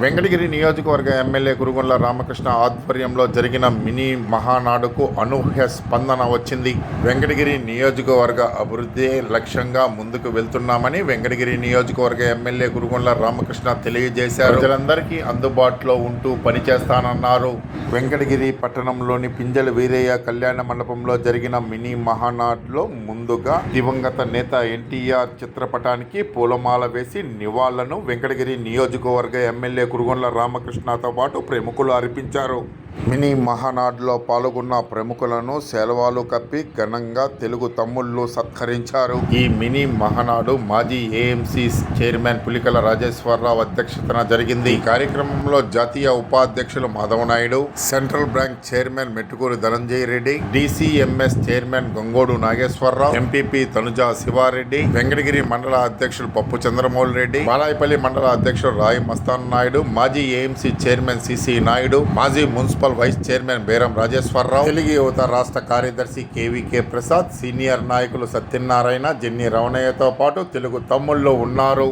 Venkatagiri నియోజకవర్గ MLA Kurugondla Ramakrishna ఆధ్వర్యంలో జరిగిన మినీ మహానాడుకు అనూహ్య స్పందన వచ్చింది. వెంకటగిరి నియోజకవర్గ అభివృద్ధి లక్ష్యంగా ముందుకు వెళ్తున్నామని వెంకటగిరి నియోజకవర్గ ఎమ్మెల్యే కురుగొండ్ల రామకృష్ణ తెలియజేశారు. ప్రజలందరికీ అందుబాటులో ఉంటూ పనిచేస్తానన్నారు. వెంకటగిరి పట్టణంలోని పింజల వీరయ్య కళ్యాణ మండపంలో జరిగిన మినీ మహానాడులో ముందుగా దివంగత నేత ఎన్టీఆర్ చిత్రపటానికి పూలమాల వేసి నివాళులను వెంకటగిరి నియోజకవర్గ ఎమ్మెల్యే కురుగొండ్ల రామకృష్ణతో పాటు ప్రముఖులు అర్పించారు. మినీ మహానాడులో పాల్గొన్న ప్రముఖులను సెలవాలు కప్పి ఘనంగా తెలుగు తమ్ముళ్ళు సత్కరించారు. ఈ మినీ మహానాడు మాజీ ఏఎంసీ చైర్మన్ పులికల రాజేశ్వరరావు అధ్యక్షతన జరిగింది. ఈ కార్యక్రమంలో జాతీయ ఉపాధ్యక్షులు Madhava Naidu central bank chairman Mettukuru Dhananjaya Reddy DCMS chairman Gangodu Nageswara Rao MPP Tanuja Siva Reddy Venkatagiri మండల అధ్యక్షులు పప్పు చంద్రమౌళి రెడ్డి బాలాయపల్లి మండల అధ్యక్షుడు రాయి మస్తాన్ నాయుడు మాజీ ఏఎంసీ చైర్మన్ సిసి నాయుడు మాజీ మున్సిపల్ వైస్ చైర్మన్ బేరం రాజేశ్వరరావు తెలుగు యువత రాష్ట్ర కార్యదర్శి కేవీకే ప్రసాద్ సీనియర్ నాయకులు సత్యనారాయణ జెన్ని రవణయ్యతో పాటు తెలుగు తమ్ముళ్ళు ఉన్నారు.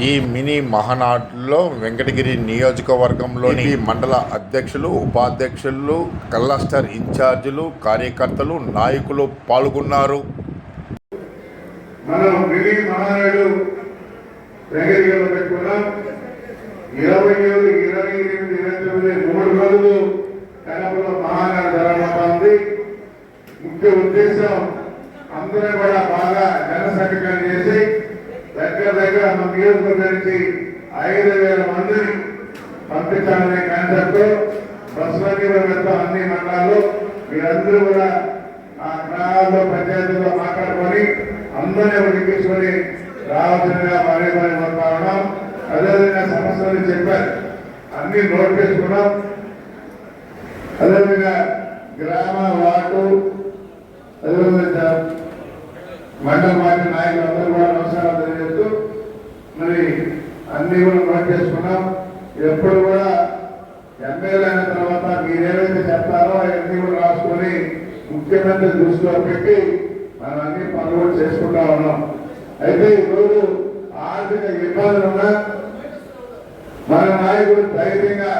ఈ మినీ మహానాడులో వెంకటగిరి నియోజకవర్గంలోని మండల అధ్యక్షులు ఉపాధ్యక్షులు క్లస్టర్ ఇన్ఛార్జీలు కార్యకర్తలు నాయకులు పాల్గొన్నారు. మనం మినీ మహానాడు వెంకటగిరిలో పెట్టుకున్నాం. ఇరవై ఏడు ఇరవై ఎనిమిది ఇరవై తొమ్మిది మూడు రోజులు కడపలో మహానాడు జరగబోతోంది ముఖ్య ఉద్దేశం అందరూ కూడా బాగా జనసంఘటన చేసి దగ్గర దగ్గర మన నియోజకవర్గం నుంచి ఐదు వేల మందిని పంపించాలనే కాన్సెప్ట్ బస్సులన్నీ కూడా వెళ్తాం అన్ని మండలాల్లో మీరందరూ కూడా ఆ గ్రామాల్లో పంచాయతీల్లో మాట్లాడుకొని అందరినీ ఉడికించుకొని రావాల్సిందిగా మరీ మరీ కోరుతా ఉన్నాం అదేవిధంగా సమస్యలు చెప్పారు అన్ని నోట్ చేసుకున్నాం అదేవిధంగా గ్రామ వార్డు అదేవిధంగా మండల పార్టీ నాయకులందరూ కూడా నమస్కారాలు తెలియజేస్తూ మరి అన్ని కూడా నోట్ చేసుకున్నాం ఎప్పుడు కూడా ఎమ్మెల్యే అయిన తర్వాత మీరేమైతే చెప్తారో అవన్నీ కూడా రాసుకొని ముఖ్యమంత్రి దృష్టిలో పెట్టి మనం అన్ని పనులు చేసుకుంటా ఉన్నాం. అయితే ఈరోజు ఆర్థిక ఇబ్బందులు ఉన్నా మన నాయకుడు ధైర్యంగా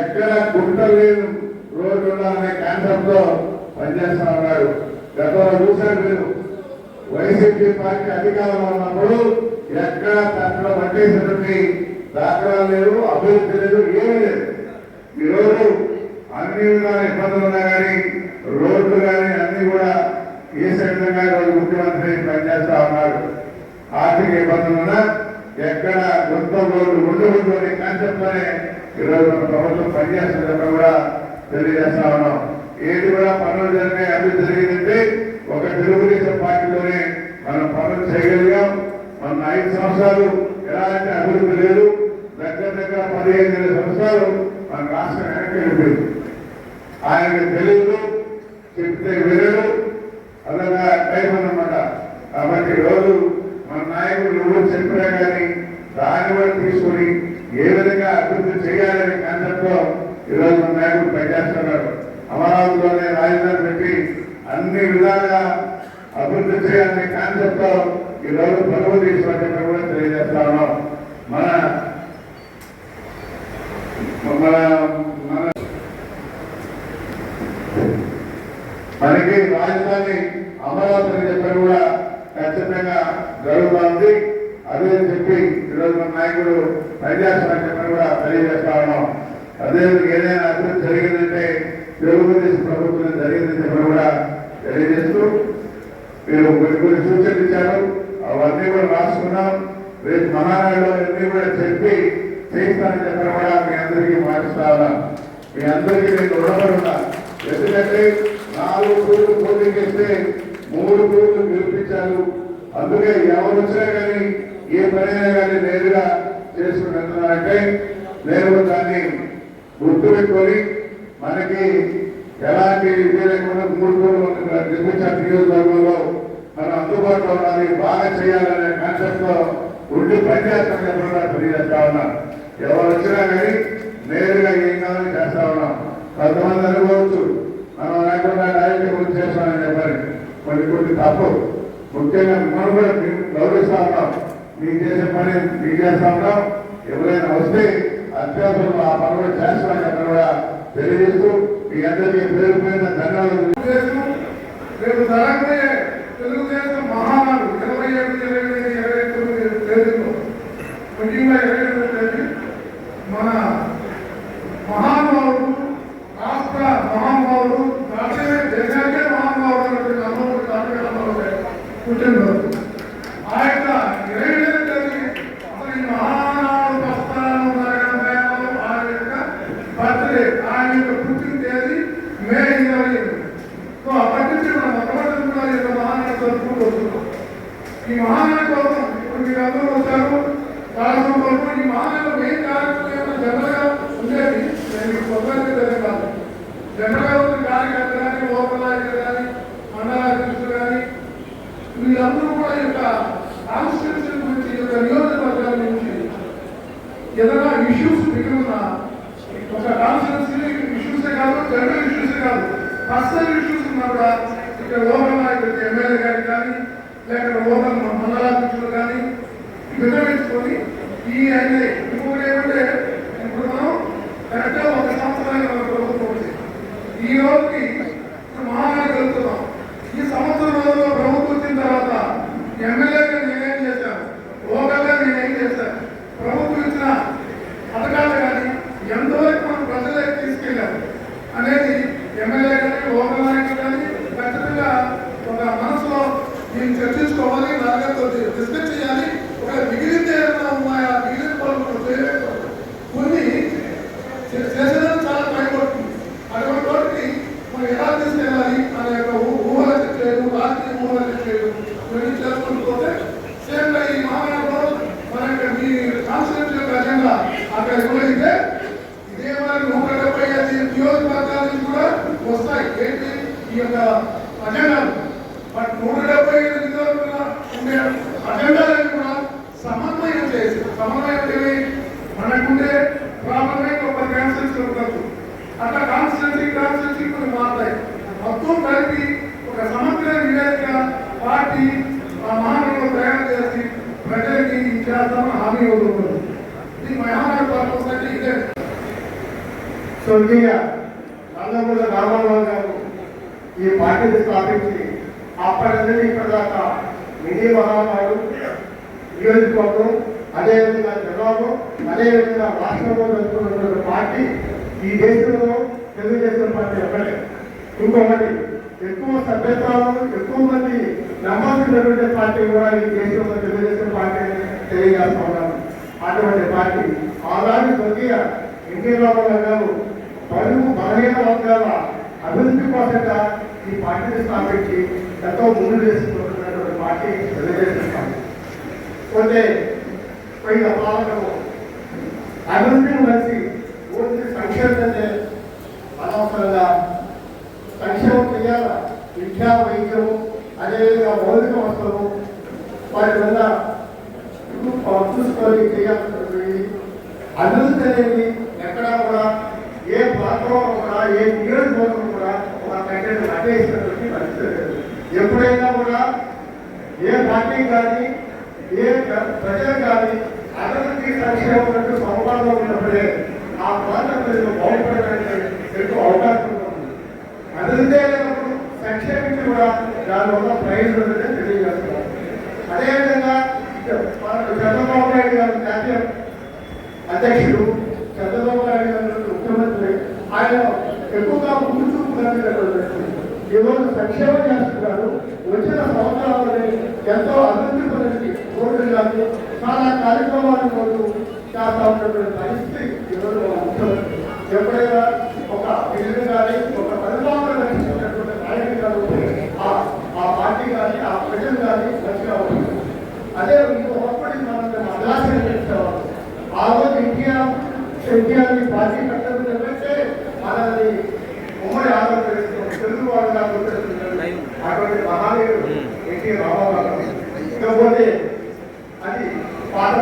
ఎక్కడ గుంట లేని రోడ్డు ఉండాలనే కాన్సెప్ట్తో పనిచేస్తా ఉన్నాడు. గతంలో చూశారు మీరు వైసీపీ పార్టీ అధికారంలో ఉన్నప్పుడు ఎక్కడ తక్కువ పట్టేసినటువంటి దాఖలాలు లేవు అభివృద్ధి లేదు ఏమీ లేదు. ఈరోజు అన్ని విధాల ఇబ్బందులు ఉన్నా కానీ రోడ్లు కానీ అన్ని కూడా ఏ విధంగా ఈరోజు ముఖ్యమంత్రి పనిచేస్తా ఉన్నారు. ఆర్థిక ఇబ్బందులు ఉన్నా ఎక్కడ కొత్త రోడ్లు ఉండకూడదు అనే కాన్సెప్ట్లోనే ఈరోజు ప్రభుత్వం పనిచేస్తుందని కూడా తెలియజేస్తా ఉన్నాం. ఏది కూడా పనులు జరిగే అభివృద్ధి జరిగిందంటే ఒక తెలుగుదేశం పార్టీలోనే మనం పనులు చేయగలిగాం. మన ఐదు సంవత్సరాలు ఎలాంటి అభివృద్ధి లేదు. దగ్గర దగ్గర పదిహేను సంవత్సరాలు మన రాష్ట్రం వెనక్కి వెళ్ళిపోయింది ఆయనకి తెలియదు చెప్తే వినడు అలాగా టైం అన్నమాట కాబట్టి ఈరోజు మన నాయకుడు నువ్వు చెప్పినా కానీ దాన్ని కూడా తీసుకొని ఏ విధంగా అభివృద్ధి చేయాలనే కాన్సెప్ట్లో ఈరోజు మన నాయకుడు పనిచేస్తున్నారు అమరావతిలోనే రాజధాని పెట్టి అన్ని విధాలుగా అభివృద్ధి చేయాలనే కాన్సెప్ట్తో ఈరోజు పనులు తీసుకుంటే కూడా తెలియజేస్తా ఉన్నాం మన మన మన మనకి రాజధాని అమరావతి అని చెప్పని కూడా ఖచ్చితంగా జరుగుతోంది అదే చెప్పి ఈరోజు మన నాయకుడు పనిచేస్తామని కూడా తెలియజేస్తా ఉన్నాం. అదే ఏదైనా అభివృద్ధి జరిగిందంటే తెలుగుదేశం ప్రభుత్వం జరిగిందని చెప్పని కూడా తెలియజేస్తూ మీరు కొన్ని కొన్ని సూచనలు ఇచ్చారు. అవన్నీ కూడా రాసుకున్నాం. రేపు మహానాడులో అన్నీ కూడా చెప్పి చేస్తానని చెప్పడం కూడా మీ అందరికీ మారుస్తా మీ అందరికీ నేను రుణపడి ఉన్నా. ఎందుకంటే నాలుగు కోట్లు పోటీ చేస్తే మూడు కోట్లు గెలిపించారు అందుకే ఎవరు వచ్చినా కానీ ఏ పనైనా కానీ నేరుగా చేసుకుని వెళ్తున్నారంటే నేను దాన్ని గుర్తుపెట్టుకొని మనకి ఎలాంటి ఇది లేకుండా మూడు కోట్లు నిర్మించాలి నియోజకవర్గంలో. మనం అందుబాటులో ఉండాలి బాగా చేయాలనే కాన్సెప్ట్లో ఉండి పనిచేస్తాం చెప్పకుండా తెలియజేస్తా ఉన్నాం. ఎవరు వచ్చినా కానీ నేరుగా ఏం కావాలని చేస్తా ఉన్నాం. కొంతమంది అనుకోవచ్చు మనం లేకుండా డైరెక్ట్ గురించి చేస్తామని చెప్పాలి కొన్ని కొన్ని తప్పు. ముఖ్యంగా మనం కూడా గౌరవిస్తా ఉన్నాం మీకు చేసే పని మీకు చేస్తా ఉన్నాం ఎవరైనా వస్తే అత్యవసరం ఆ పనులు చేస్తామని చెప్పి కూడా తెలియజేస్తూ మీ అందరికీ పేరు పేరున ధన్యవాదాలు. రేపు జరగబోయే తెలుగుదేశం మహానాడు ఇరవై ఏడు ఇరవై ఎనిమిది ఇరవై తొమ్మిది తేదీలో ముఖ్యంగా ఇరవై ఎనిమిది తేదీ మన మహానుభావుడు రాష్ట్ర మహానుభావుడు రాష్ట్ర దేశానికే మహానుభావుడు అనేటువంటి అమ్మవారు తారక రామారావు పుట్టినరోజు ఆ యొక్క ఇరవై ఈ మహానాడు ప్రస్థానం జరగడం ఆ యొక్క బర్త్డే ఆయన యొక్క పుట్టిన తేదీ మే ఇరవై సో అప్పటి నుంచి మనం మొట్టమొదటి కూడా ఈ యొక్క మహానాడు జరుపుకుంటూ వస్తున్నాం. ఈ మహానాడు కోసం ఇప్పుడు మీరు అందరూ వచ్చారు. ఈ మహానాడు మెయిన్ కార్యక్రమం ఏమో ఉండేది నేను కొత్తగా జనరల్గా ఉన్న కార్యకర్త కానీ లోకల్ నాయకులు కానీ మండలాధ్యక్షులు కానీ వీళ్ళందరూ కూడా యొక్క కాన్స్టిట్యూన్సీ గురించి ఈ యొక్క నియోజకవర్గాల గురించి ఏదైనా ఇష్యూస్ మిగిలిన ఒక కాన్స్టిట్యూన్సీ ఇష్యూసే కాదు జనరల్ ఇష్యూసే కాదు పర్సనల్ ఇష్యూస్ ఉన్నా కూడా ఇక్కడ లోకల్ నాయకులకి ఎమ్మెల్యే గారికి కానీ లేక లోకల్ మండలాధ్యక్షులు కానీ విన్నవించుకొని ఈ అన్ని ఇంకొకటి ఏమంటే ఇప్పుడు మనం కరెక్ట్గా ఒక సంవత్సరానికి ప్రభుత్వం ఈ రోజుకి తెలియజేస్తా అటువంటి పార్టీ ఆనాడు స్వర్గీయ ఎన్టీ రామారావు గారు బరువు బలహీన వర్గాల అభివృద్ధి కోసంగా ఈ పార్టీని స్థాపించి ఎంతో ముందు చేసుకుంటున్నటువంటి పార్టీ తెలుగుదేశం పార్టీ. పోతే పోయిన పాలనలో అభివృద్ధిని కలిసి పూర్తి సంక్షేమతే అనవసరంగా సంక్షేమం చేయాల? విద్యా వైద్యము అదేవిధంగా మౌలిక వస్తువులు వాటి వల్ల చూసుకొని చేయాల్సినటువంటి అభివృద్ధి అనేది ఎక్కడా కూడా ఏ ప్రాంతంలో కూడా ఏ నియోజకవర్గం కూడా ఒక కంటెంట్ అడ్డేసినటువంటి పరిస్థితి ఎప్పుడైనా కూడా ఏ పార్టీ కానీ ఏ ప్రజలు కానీ అభివృద్ధి సంక్షేమం అంటూ ఉన్నప్పుడే ఆ ప్రాంత ప్రజలు బాగుపడడానికి ఎక్కువ అవకాశం ఉంటుంది. అభివృద్ధి అయినప్పుడు సంక్షేమించి కూడా దానివల్ల ప్రయోజనం ఉందని తెలియజేస్తున్నారు అదేవిధంగా మనకు చంద్రబాబు నాయుడు గారు జాతీయ అధ్యక్షుడు చంద్రబాబు నాయుడు గారు ముఖ్యమంత్రి ఆయన ఎక్కువగా ముందు చూపు కలిగినటువంటి వ్యక్తి. ఈరోజు సంక్షేమం చేస్తున్నారు వచ్చిన సంవత్సరాలని ఎంతో అభివృద్ధి పరిస్థితి రోడ్లు కానీ చాలా కార్యక్రమాలు రోజు చేస్తా ఉన్నటువంటి పరిస్థితి ఈరోజు ఎప్పుడైనా ఒక బిల్లు కానీ ఒక పరిపాలన రక్షించినటువంటి నాయకుడు కానీ ఆ- పార్టీ కానీ ఆ ప్రజలు కానీ మంచిగా ఉంటుంది అదే ఇంకొకటి మనం అలాగే చేసేవారు ఆ రోజు ఎన్టీఆర్ ఎన్టీఆర్ పార్టీ కట్టడం ఏంటంటే మనల్ని ఉమ్మడి ఆంధ్రప్రదేశ్ తెలుగు వాళ్ళగా అటువంటి మహానీయుడు ఎన్టీ రామారావు ఇకపోతే అది పాత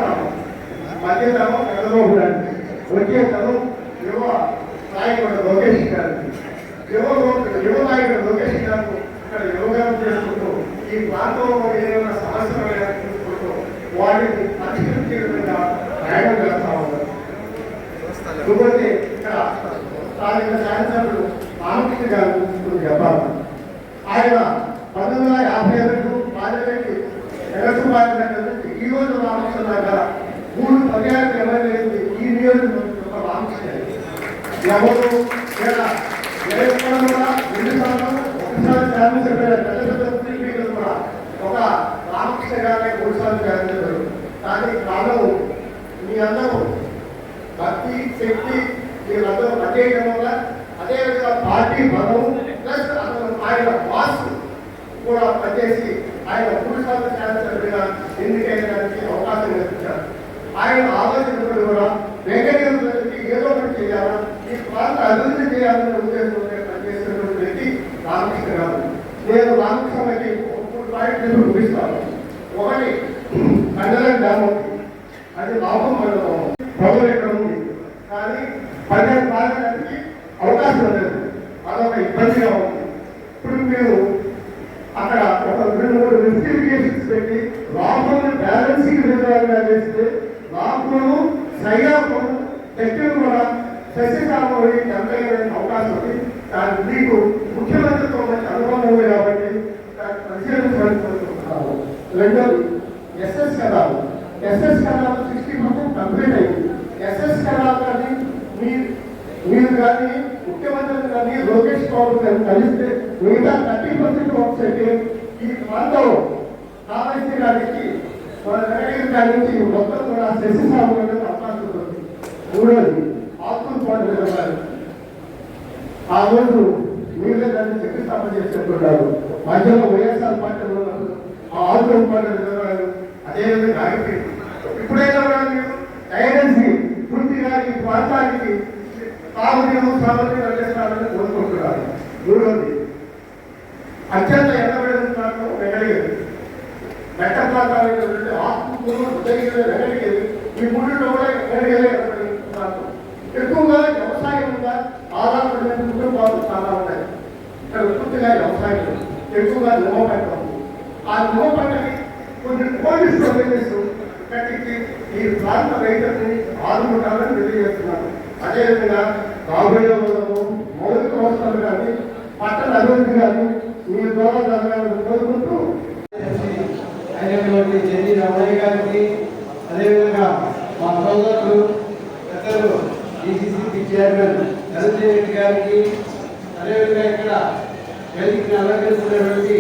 మధ్యతనం చంద్రబాబు గారికి వచ్చే యువ నాయకుడు లోకేష్ గారికి యువ యువ నాయకుడు లోకేష్ గారు ఇక్కడ యోగాలు చేసుకుంటూ ఈ ప్రాంతంలో ఏదైనా సమస్యలు చూసుకుంటూ వాటిని పరిష్కరించే విధంగా ప్రయాణం చేస్తా ఉన్నారు ఇంకొకటి ఇక్కడ స్థానిక శాసనసభ్యులు రామకృష్ణ గారు ఇప్పుడు చెప్పాలి ఆయన పంతొమ్మిది వందల యాభై రెండు పార్లమెంట్ ఎలక్షన్ పార్లమెంట్ ఈ రోజు రామకృష్ణ దగ్గర మూడు పర్యాలు ఎమ్మెల్యే ఈ నియోజకవర్గం రామకృష్ణ ఎవరు? ఇక్కడ ఎలక్షన్ కూడా రెండు ఒకసారి పెద్ద పెద్ద స్పీకర్లు కూడా ఒక రామకృష్ణ గారే మూడు సార్లు శాసనసభ్యులు కానీ కాలం మీ అందరూ భక్తి శక్తి వీళ్ళందరూ పనిచేయడం వల్ల అదేవిధంగా పార్టీ బలం ప్లస్ అతను ఆయన వాసు కూడా పనిచేసి ఆయన పురుషార్థ శాస్త్రజ్ఞుడిగా ఎన్నికైనడానికి అవకాశం కల్పించారు. ఆయన ఆలోచనలు కూడా వెంకటేశ్వర ఏదో ఒకటి చేయాలా? ఈ ప్రాంత అభివృద్ధి చేయాలనే ఉద్దేశంతో పనిచేసినటువంటి వ్యక్తి రామకృష్ణరావు నేను రామకృష్ణకి మూడు పాయింట్లు ముగిస్తాను ఒకటి మండలం గ్రామం అది లాభం మండలం ప్రభుత్వం ఎక్కడ ఉంది? కానీ పన్నెండు పాలనకి అవకాశం లేదు. అదొక ఇబ్బందిగా ఉంది. ఇప్పుడు మీరు అక్కడ ఒక రెండు మూడు ఇన్వెస్టిగేషన్స్ పెట్టి లాభం బ్యాలెన్సింగ్ విధాలుగా చేస్తే లాభం సైరాపం శక్తిని కూడా సస్యశామని చంపేయడానికి అవకాశం ఉంది దాని మీకు ముఖ్యమంత్రితో మంచి అనుభవం ఉంది కాబట్టి దాన్ని రెండోది ఎస్ఎస్ కథాలు ఎస్ఎస్ కథాలు సిక్స్టీ పర్సెంట్ కంప్లీట్ అయింది ఎస్ఎస్ కథాలు కానీ మీరు మీరు కానీ ముఖ్యమంత్రి కానీ లోకేష్ బాబు కానీ కలిస్తే మిగతా థర్టీ పర్సెంట్ వర్క్స్ అయితే ఈ ప్రాంతంలో కావాల్సిన గారికి మన వెంకటగిరి నుంచి మొత్తం కూడా శశి సాగు అనేది అవకాశం మూడోది ఆత్మ పాటు ఆ రోజు మీరే దాన్ని శంకుస్థాపన చేసినట్టున్నారు. మధ్యలో వైఎస్ఆర్ పార్టీలో ఆ ఆత్మ పాటు అదేవిధంగా ఆగిపోయింది ఇప్పుడైనా మీరు గైడెన్స్ పూర్తిగా ఈ ప్రాంతానికి తాగునీరు సాగునీరు అందిస్తారని కోరుకుంటున్నారు. మూడోది అత్యంత ఎన్నబడిన ప్రాంతం వెంకటగిరి మెట్ట ప్రాంతాలైనటువంటి ఆత్మకూరు ఉదయగిరి ఈ మూడింటిలో కూడా వెంకటగిరి ఎక్కువగా వ్యవసాయం ఉందా ఆధారపడిన కుటుంబాలు చాలా ఉన్నాయి. ఇక్కడ పూర్తిగా వ్యవసాయం ఎక్కువగా నిమ్మ పంట ఉంది. ఆ నిమ్మ పంటని కొన్ని పోలీసు ప్రొవైడర్స్ కట్టించి ఈ ప్రాంత రైతుల్ని ఆదుకుంటారని తెలియజేస్తున్నారు. అదేవిధంగా రాబోయే రోజుల్లో మౌలిక అవసరాలు కానీ పట్టణ అభివృద్ధి కానీ మీ ద్వారా జరగాలని కోరుకుంటూ అయినటువంటి జెన్ని రమణయ్య గారికి అదేవిధంగా మా సోదరులు పెద్దలు డిసిసిపి చైర్మన్ ధనంజయ రెడ్డి గారికి అదేవిధంగా ఇక్కడ వేదికను అలంకరిస్తున్నటువంటి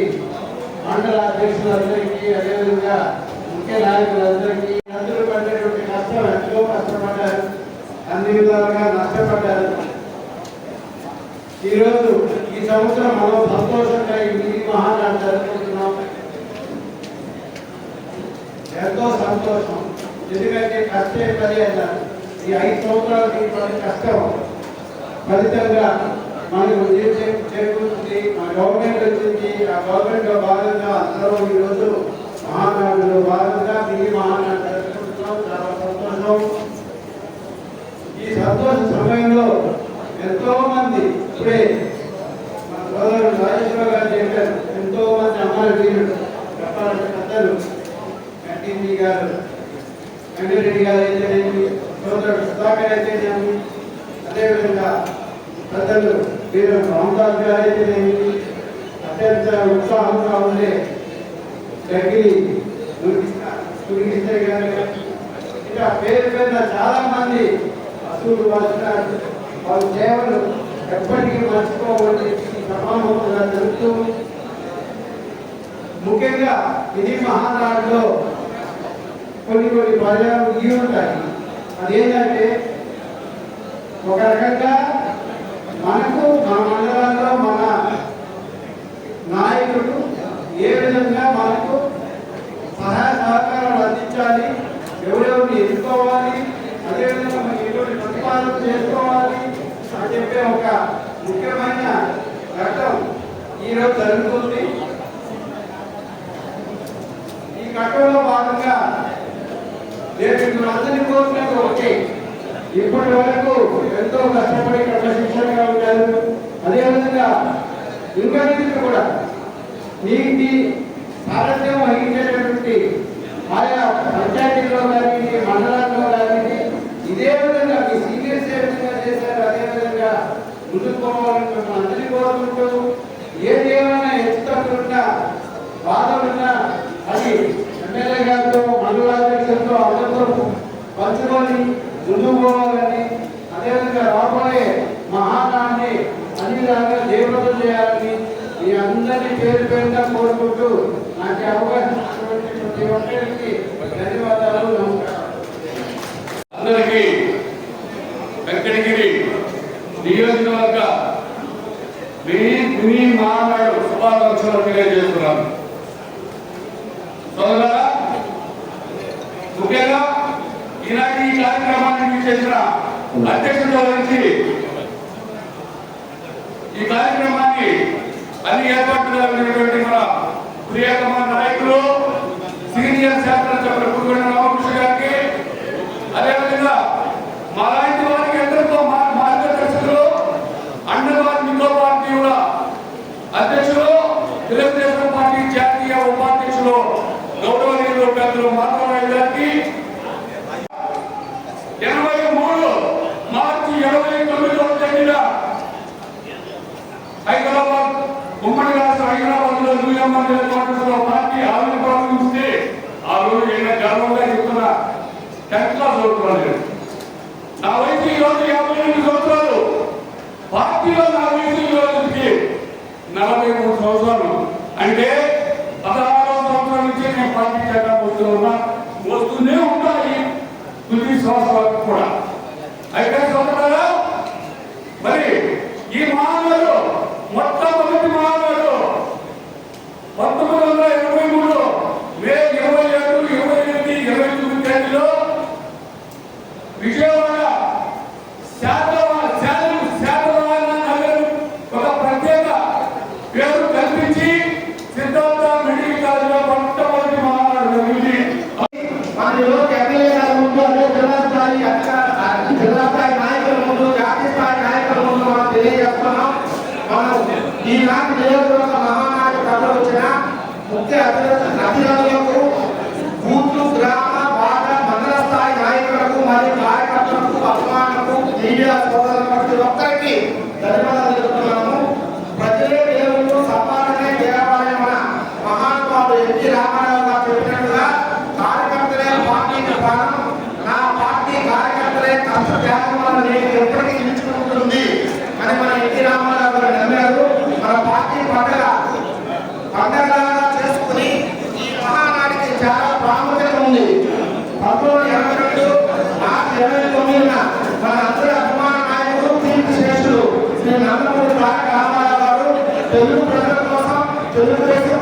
మండల అధ్యక్షులందరికీ అదేవిధంగా ముఖ్య నాయకులందరికీ అందరూ పడినటువంటి కష్టం ఎంతో కష్టపడ్డారు అన్ని విధాలుగా నష్టపడ్డారు. ఈరోజు ఈ సంవత్సరం మనం సంతోషంగా ఈ మినీ మహానాడు జరుపుకుంటున్నాం ఎంతో సంతోషం. ఎందుకంటే కష్టే పది అన్నారు ఈ ఐదు సంవత్సరాలు పడిన కష్టం. ఫలితంగా మనకు ఏం చేకూరుతుంది మా గవర్నమెంట్ వచ్చింది. ఆ గవర్నమెంట్ భాగంగా అందరూ ఈరోజు మహానాడులో భాగంగా మినీ మహానాడు జరుపుకుంటున్నాం. చాలా సంతోషం. ఈ సంతోష సమయంలో ఎంతో మంది ఇప్పుడే మా సోదరుడు రాజేశ్వర గారు చెప్పారు. ఎంతో మంది అమ్మాయి వీరుడు కట్టింది గారు వెంకటరెడ్డి గారు అయితేనేమి సోదరుడు సుధాకర్ అయితేనేమి అదేవిధంగా పెద్దలు వీరు రామదాస్ గారు అయితేనేమి అత్యంత ఉత్సాహంగా ఉండే దగ్గరి సూర్యకృష్ణ గారు ఇంకా పేరు పేరున చాలా మంది అసూలు వస్తున్నారు వాళ్ళ సేవలు ఎప్పటికీ మర్చిపోవాలి సమానంగా జరుగుతూ ముఖ్యంగా ఇది మహారాజులో కొన్ని కొన్ని పదజాలు ఇవి ఉంటాయి. అదేంటంటే ఒక రకంగా మనకు మన మండలాల్లో మన నాయకుడు ఏ విధంగా మనకు సహాయ సహకారాలు ఇప్పటి వరకు ఎంతో కష్టపడి క్రమశిక్షణగా ఉన్నారు. అదేవిధంగా ఇంకా కూడా నీటి సారథ్యం వహించేటటువంటి ఆయా పంచాయతీలో కానీ మండలాల్లో కానీ ఇదే విధంగా మీ సీనియర్స్ ఏ చేశారు. అదేవిధంగా ముందుకు పోవాలని మేము అందరినీ కోరుకుంటూ ఏది ఏమైనా ఎత్తుకుంటా బాధ ఉన్నా అది ఎమ్మెల్యే గారితో మండలాధ్యక్షులతో అందరితో పంచుకొని ముందుకు విధంగా పార్టీ మూడు మార్చి ఇరవై తొమ్మిదిలో లో నూయమ్మ నియోజకవర్గంలో పార్టీ ఆవిర్భావించి ఆ రోజు నేను గర్వంగా చెప్తున్నా టెన్త్ క్లాస్ చదువుతున్నాను నా వయసు ఈ రోజు యాభై ఎనిమిది సంవత్సరాలు. పార్టీలో నా వయసు నలభై మూడు సంవత్సరాలు. అంటే పదహారవ సంవత్సరాల నుంచి నేను పార్టీ చేద్దాం తెలుగు ప్రజల కోసం తెలుగుదేశం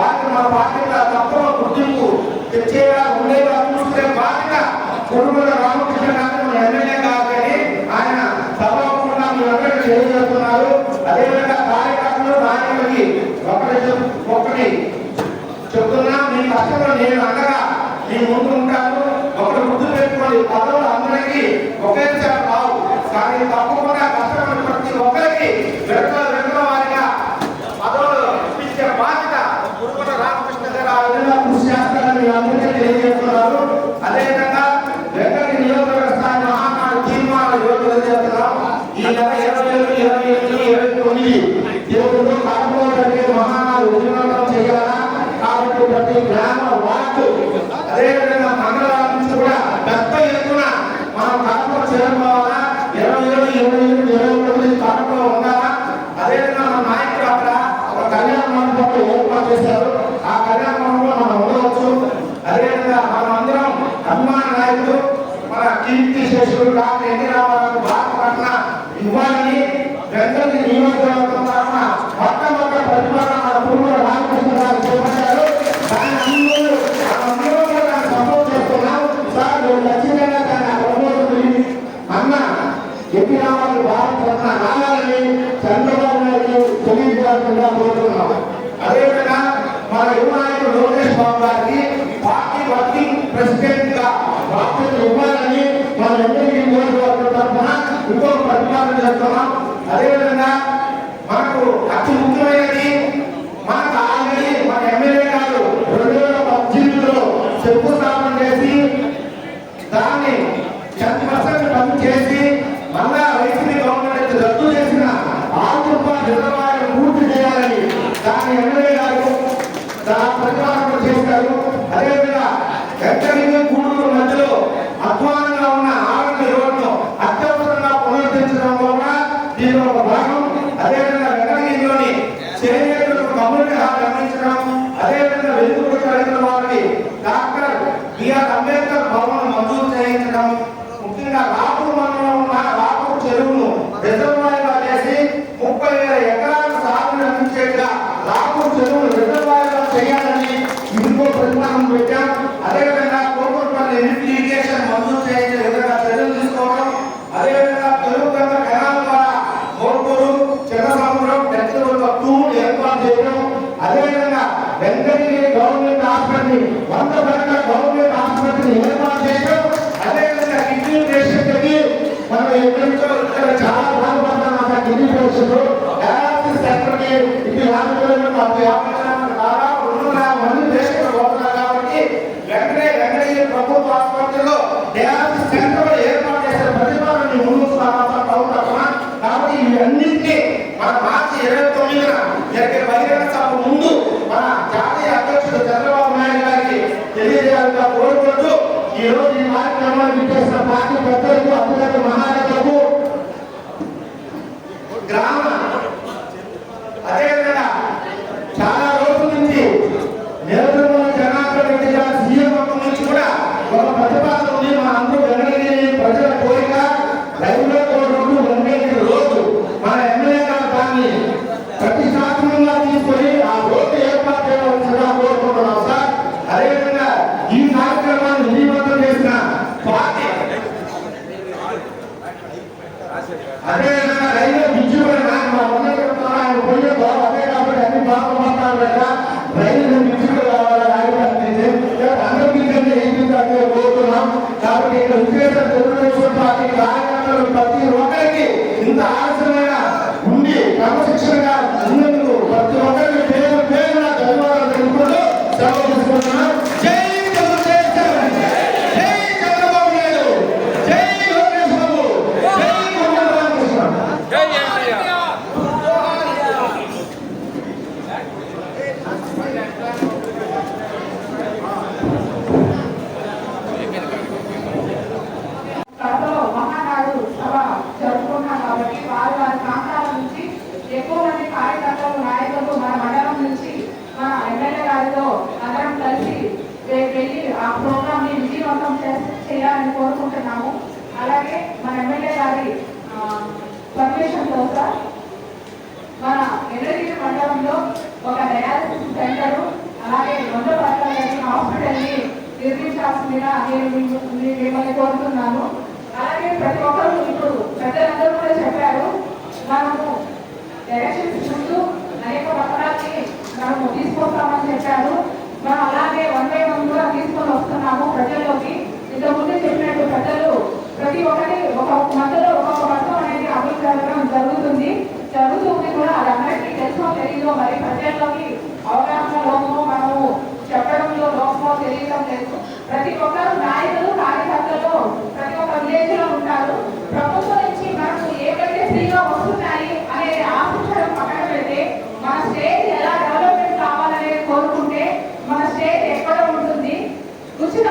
వాటిని మా బాధ్యత తప్ప గుర్తింపు తెచ్చేలా ఉండేలా చూసుకునే బాధ్యత కుటుంబంలో రామకృష్ణ గారు ఎమ్మెల్యే కాదని ఆయన సభకుండా అక్కడ తెలియజేస్తున్నారు. అదేవిధంగా కార్యకర్తలు నాయకులకి ఒకటి ఒకటి చెప్తున్నా మీ కష్టంలో నేను అనగా నేను ముందు ఉంటాను. ఒకటి ముందు పెట్టుకోండి. పదవులు అందరికీ ఒకేసారి రావు. కానీ అందరికీ తెలియజేస్తున్నారు అదేవిధంగా వెంకటి నియోజకవర్గ స్థాయి మహానాడు తీర్మాన ఈ నెల ఎనిమిది ఇరవై తొమ్మిది ఈరోజు కడపలో జరిగే చేయాలా? కాబట్టి ప్రతి గ్రామ అదేవిధంగా మండలాల కూడా పెద్ద ఎత్తున మనం కడపలో చేరుకోవాలా? ఇరవై ఏడు ఇరవై ఎనిమిది ఇరవై తొమ్మిది కడపలో అదేవిధంగా మన నాయకులు అక్కడ ఒక కళ్యాణ మండపంలో ఏర్పాటు చేశారు. నాయకులు మన కీర్తి శేషులు డాక్టర్ ఎన్టీ రామారావు భారతరత్న ఇవ్వాలని వెంకటగిరి నియోజకవర్గం తరఫున మొట్టమొదటి ప్రతిపాదన మన పూర్వ రామకృష్ణ గారు చేపట్టారు దాన్ని అందరూ కూడా సపోర్ట్ చేస్తున్నాం సార్ మేము ఖచ్చితంగా దాన్ని ప్రమోషన్ అన్న ఎన్టీ రామారావు భారతరత్న రావాలని చంద్రబాబు నాయుడు కోరుతున్నాం. అదేవిధంగా మన యువ నాయకుడు లోకేష్ బాబు గారికి పార్టీ వర్కింగ్ ప్రెసిడెంట్ గా ఇవ్వాలని మన ఎమ్మెల్యే నియోజకవర్గం తరఫున ఇంకో ప్రతిపాదన చేస్తున్నాం అదే మనకు అతి ముఖ్యమైనది మనకు ఆల్రెడీ మన ఎమ్మెల్యే గారు రెండు వేల పద్దెనిమిదిలో శంకుస్థాపన చేసి దాన్ని టెన్ పర్సెంట్ బంద్ చేసి మళ్ళా వైసీపీ గవర్నమెంట్ రద్దు చేసిన ఆరు రూపాయల రిజర్వాయర్ పూర్తి చేయాలని దాన్ని ఎమ్మెల్యే గారు దాని ప్రతిపాదన చేశారు అదేవిధంగా వెంకటగిరి గూడూరు మధ్యలో అధ్వానంగా ఉన్న ఆరోగ్య రోడ్ను అత్యవసరంగా పునరుద్ధరించడంలో కూడా దీని ఒక భాగం అదేవిధంగా వెంకటగిరిలోని చేనేతలకు కమ్యూనిటీ హాల్ నిర్మించడం అదేవిధంగా వెలుగుబడి కలిగిన వారికి డాక్టర్ బిఆర్ అంబేద్కర్ భవన్ మంజూరు చేయించడం ముఖ్యంగా రాపూర్ మండలంలో ఉన్న రాపూర్ చెరువును రిజర్వాయర్గా చేసి ముప్పై వేల ఎకరాలకు సాగు అందించేట్టుగా రాపూర్ చెరువును రిజర్వాయర్గా చేయాలని ఇంకో ప్రతిపాదన పెట్టాం అదేవిధంగా కోకూరుపల్లి లిఫ్ట్ ఇరిగేషన్ మంజూరు చేయించే విధంగా చర్యలు తీసుకోవడం అదేవిధంగా పెరుగుతున్న కెనాల్ ద్వారా మోర్పూరు చిన్న సముద్రం పెద్దలు టూ ఏర్పాటు చేయడం అదేవిధంగా వెంకటగిరి గవర్నమెంట్ హాస్పిటల్ వంద పడక గవర్నమెంట్ హాస్పిటల్ ఏర్పాటు చేయడం అదేవిధంగా కిడ్నీ పేషెంట్కి మనం ఎక్కడి నుంచో ఇక్కడ చాలా బాధపడతాం అక్కడ కిడ్నీ పేషెంట్ డయాలసిస్ సెంటర్కి ఇది యాభై కిలోమీటర్లు మాకు యాభై కిలోమీటర్లు దాదాపు రెండున్నర మంది పేషెంట్లు పోతున్నారు కాబట్టి వెంటనే వెంకటగిరి ప్రభుత్వ ఆసుపత్రిలో డయాలసిస్ సెంటర్ కూడా ఏర్పాటు చేసే ప్రతిపాదన ముందు తరఫున కాబట్టి ఇవన్నింటినీ మన మార్చి ఇరవై తొమ్మిదిన జరిగే బహిరంగ సభ ముందు మన జాతీయ అధ్యక్షుడు చంద్రబాబు నాయుడు గారికి తెలియజేయాలని ఈరోజు ఈ కార్యక్రమాన్ని చేసిన పార్టీ పెద్దలకు అధికారులు మహారాజులకు గ్రామ అదేవిధంగా చాలా రోజుల నుంచి నిరంతరం జనార్దన్ రెడ్డి గారు సీఎం అప్పటి నుంచి కూడా ఒక ప్రతిపాదన ఉంది మన అందరూ వెంకటగిరి ప్రజల కోరిక రైల్వే రోడ్డు వెంకటగిరి రోడ్డు మన ఎమ్మెల్యే గారు దాన్ని ప్రతిష్టాత్మకంగా తీసుకొని ఆ రోడ్డు ఏర్పాటు చేయవలసిందిగా కోరుకుంటున్నాం సార్ అదేవిధంగా ఈ కార్యక్రమాన్ని విజయవంతం చేసిన పార్టీ అదేవిధంగా రైల్వే బ్రిడ్జి కూడా నాకు మా ఉన్నత చెప్తున్నా ఆయన పోయే బాబు అదే కాబట్టి అన్ని బాగుపడతారు కదా రైల్వే బ్రిడ్జి కూడా కావాలని ఆగిపోయింది అందరికీ కంటే ఏంటంటే కోరుతున్నాం కాబట్టి ఇక్కడ విజయేశ్వర తెలుగుదేశం పార్టీ కార్యకర్తలు ప్రతి ఒక్కరికి ఇంత ఆలస్యమైన ఉండి క్రమశిక్షణగా ఉన్నందుకు ప్రతి ఒక్కరికి పేరు పేరు ధన్యవాదాలు తెలుపుకుంటూ సెలవు తీసుకుంటున్నాం జై తెలుగుదేశం జై చంద్రబాబు నాయుడు జై లోకేష్ బాబు జై కొండ రామకృష్ణ త్వరలో మహానాడు సభ జరుపుకున్నాం కాబట్టి వారి వారి ప్రాంతాల నుంచి ఎక్కువ మంది కార్యకర్తలు నాయకులు మన మండలం నుంచి మన ఎమ్మెల్యే గారితో అందరం కలిసి రేపు వెళ్ళి ఆ ప్రోగ్రామ్ని విజయవంతం చేసి చేయాలని కోరుకుంటున్నాము అలాగే మన ఎమ్మెల్యే గారి పర్మిషన్తో సార్ మన ఎన్నగిరి మండలంలో ఒక డయాలసిస్ సెంటర్ అలాగే రెండు పడకల హాస్పిటల్ని నిర్మించాల్సిందిగా నేను మిమ్మల్ని కోరుతున్నాను. అలాగే ప్రతి ఒక్కరు ఇప్పుడు పెద్దలందరూ కూడా చెప్పారు మనము ఎలక్షన్స్ ముందు అనేక పత్రాల్ని మనము తీసుకొస్తామని చెప్పారు. మనం అలాగే వన్ బై వన్ కూడా తీసుకొని వస్తున్నాము ప్రజల్లోకి. ఇంతకుముందు చెప్పినట్టు పెద్దలు ప్రతి ఒక్కరి ఒక మధ్యలో ఒక్కొక్క పథకం అనేది అమలు జరగడం జరుగుతుంది. జరుగుతుంది కూడా. అదందరికీ తెలుసో తెలియదో మరి ప్రజల్లోకి అవగాహన మనము చెప్పడంలో లోపమో తెలియడం లేదు. ప్రతి ఒక్కరు నాయకులు కార్యకర్తలు ప్రతి ఒక్క విలేజ్ ఉంటారు. ప్రభుత్వం నుంచి మనకు ఏవైతే ఫ్రీగా వస్తున్నాయి అనేది ఆశించడం పక్కన పెడితే మన స్టేట్ ఎలా డెవలప్మెంట్ కావాలనేది కోరుకుంటే మన స్టేట్ ఎక్కడ ఉంటుంది? ఉచిత